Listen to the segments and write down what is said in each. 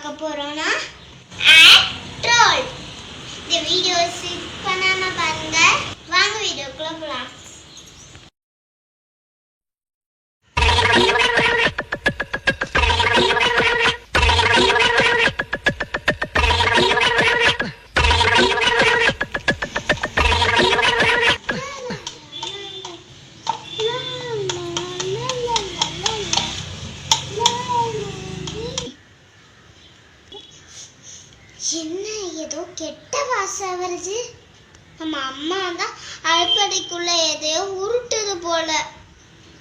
பார்க்க போறோம்னா ட்ரோல் இந்த வீடியோ ஸ்கிப் பண்ணாம பாருங்க. வாங்க வீடியோக்குள்ள போலாம். வருது நம்ம அம்மா தான் அடுப்படிக்குள்ள எதையோ உருட்டுது போல.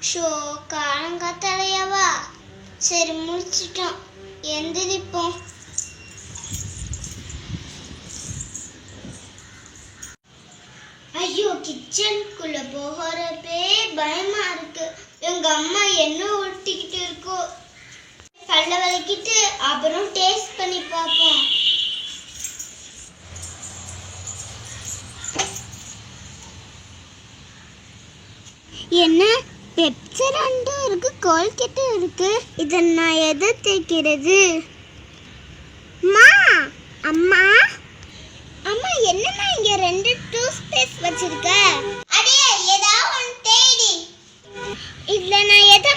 ஷோ காலங்காத்தலையாவா சரி முடிச்சிட்டோம். எந்திரிப்போம். ஐயோ கிச்சனுக்குள்ள போகிறப்பே பயமா இருக்கு. எங்க அம்மா என்ன உருட்டிக்கிட்டு இருக்கோ? பல்ல வலிக்கிட்டு அப்புறம் டேஸ்ட் பண்ணி பார்ப்போம். என்ன? பெப்சரண்டும் இருக்கு கோல்கெட்டும் இருக்கு. இதை நான் எதை தேய்க்கிறது? அம்மா அம்மா! அம்மா என்னம்மா இங்க ரெண்டு டூத் பேஸ்ட் வச்சிருக்க? அடியே ஏதாவது ஒன்று தேடி. இதுல நான் எதை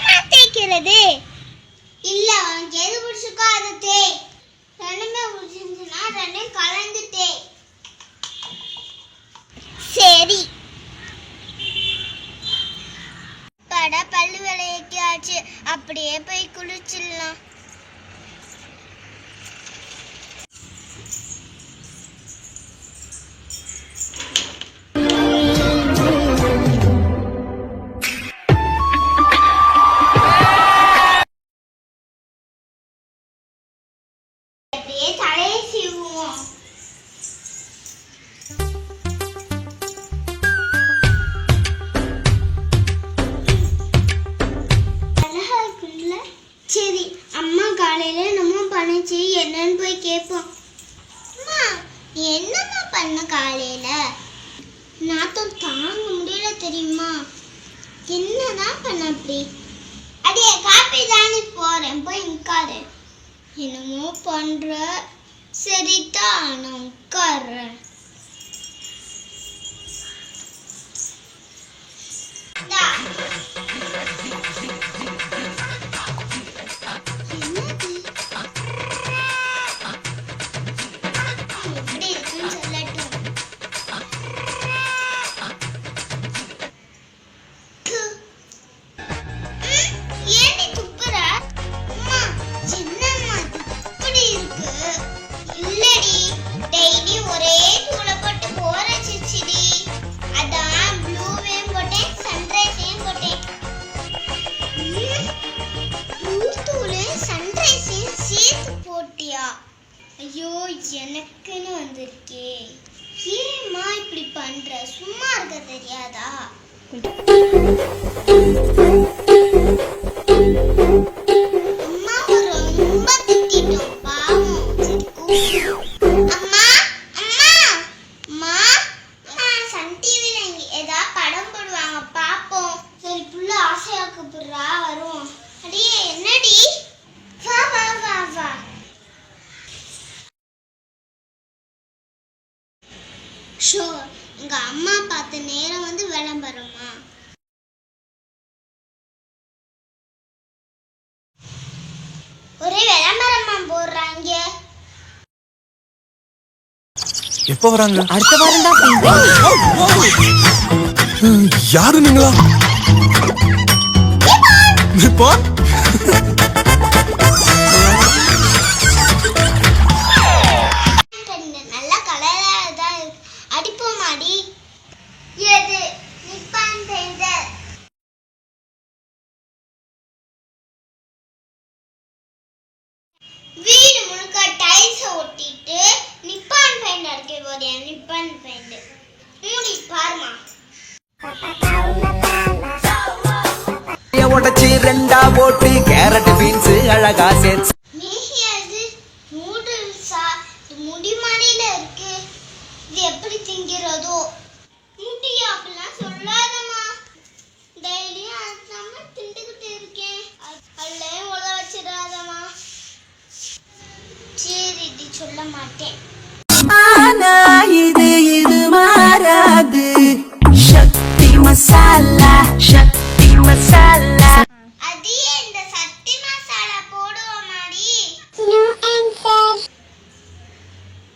பண்ண காலையில? நாத்தம் தாங்க முடியல தெரியுமா? என்னதான் பண்ண அப்படி? அடியே காப்பி தானே போறேன் போய் உட்காரு. என்னமோ பண்ற? சரிதான் நான் உட்கார்றேன். ஐயோ எனக்குன்னு வந்திருக்கே. ஏம்மா இப்படி பண்ற? சும்மா இருக்க தெரியாதா? ஷோ எங்க அம்மா பார்த்த நேரம் வந்து விளம்பரமா? ஒரே விளம்பரமா போடுறாங்க. எப்ப வராங்க? அடுத்த வாரம் தான் யாரு நீங்களா? அடிப்போமாடி எது? நிப்பான் பெயிண்டர் வீடு முழுக்க டைல்ஸ் ஒட்டிட்டு நிப்பான் பெயிண்ட் அடிக்க போறியா நிப்பான் பெயிண்ட் மூடி பாருமா. உடச்சி ரெண்டா போட்டு கேரட் பீன்ஸ் அழகா சேர்த்து மீஹி அது நூடுல்ஸா இது முடி மாடியில இருக்கு இது எப்படி திங்கிறதோ? முட்டி அப்படிலாம் சொல்லாதம்மா. டெய்லியும் அதுதான் திண்டுக்கிட்டு இருக்கேன். அல்லையும் உள்ள வச்சிடாதம்மா. சீ மாட்டேன்.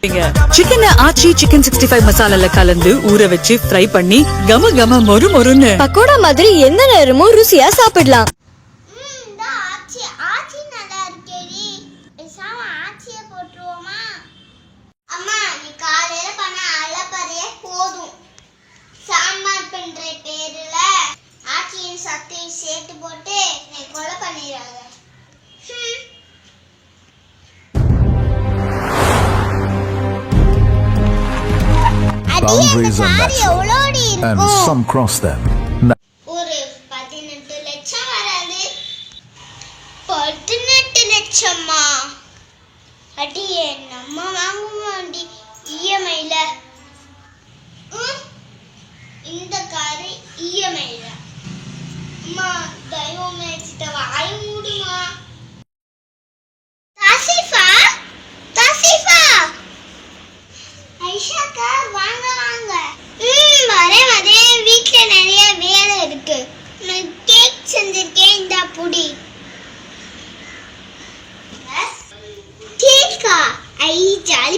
சிக்கனை ஆச்சி சிக்கன் சிக்ஸ்டி ஃபைவ் மசாலால கலந்து ஊற வச்சு ஃப்ரை பண்ணி கம கம மொறு மொறுன்னு. பக்கோடா மாதிரி எந்த நேரமும் ருசியா சாப்பிடலாம். boundaries are natural, and some cross them.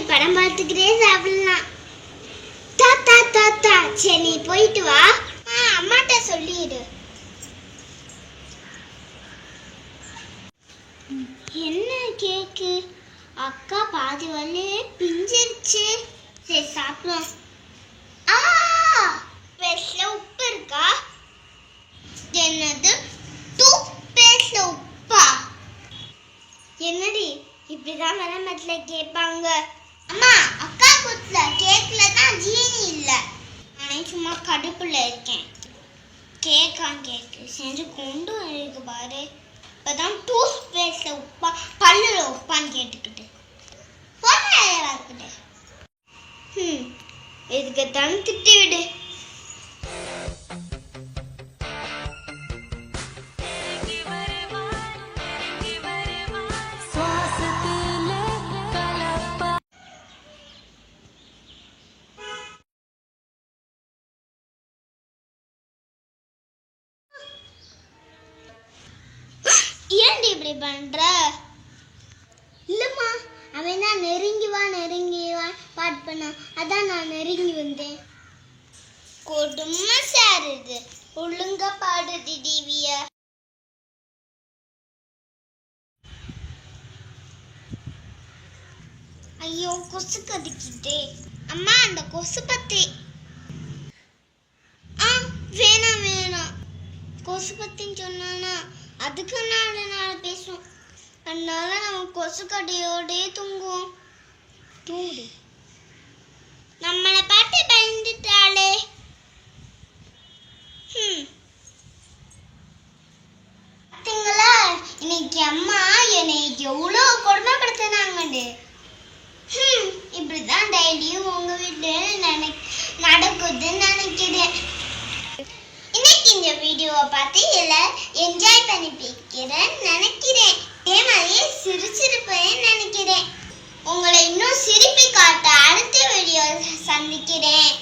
படம் பார்த்துக்கிட்டே சாப்பிடலாம். தாத்தா தாத்தா சரி நீ போயிட்டு வா. ஆ, அம்மாட்ட சொல்லிடு. என்ன கேக்கு? அக்கா பாதி வழியே பிஞ்சிருச்சு. சரி சாப்பிடுவோம். ஆ பேஸ்ட்ல உப்பு இருக்கா? என்னது? டூத் பேஸ்ட்ல உப்பா? என்னடி இப்படிதான் மரமத்துல கேட்பாங்க. அம்மா அக்கா குத்துல கேக்ல தான் ஜீனி இல்ல. நானே சும்மா கடுப்புல இருக்கேன். கேக்கா கேக்கு செஞ்சு கொண்டு இருக்கு பாரு. இப்பதான் டூத் பேஸ்ட்ல உப்பா பல்லுல உப்பான்னு கேட்டுக்கிட்டு. போன இருக்குது ம் இதுக்கு தான் திட்டி விடு பண்ற? இல்லம்மா அவன் தான் நெருங்கி வா நெருங்கி வா பாட்டு பண்ணான் அதான் நான் நெருங்கி வந்தேன். கொடுமை சார் இது ஒழுங்கா பாடுதி டிவிய ஐயோ கொசு கடிக்குதே. அம்மா அந்த கொசு பத்தி. ஆ வேணாம் வேணாம். கொசு பத்தின்னு சொன்னானா அதுக்கு நாலு நாள் பேசும் அதனால நம்ம கொசு கடையோடே தூங்குவோம். தூங்கு. நம்மளை பார்த்து பயந்துட்டாளே. ஹம். பாத்தீங்களா? இன்னைக்கு அம்மா என்னை எவ்வளோ கொடுமைப்படுத்தினாங்கண்டு ஹம், இப்படிதான் டெய்லியும் உங்க வீட்டுல நினை நடக்குதுன்னு நினைக்கிறேன். இன்னைக்கு இந்த வீடியோவை பார்த்து எல்லாம் என்ஜாய் பண்ணி நினைக்கிறேன். அதே மாதிரியே சிரிச்சிருப்பேன் நினைக்கிறேன். உங்களை இன்னும் சிரிப்பி காட்ட அடுத்த வீடியோ சந்திக்கிறேன்.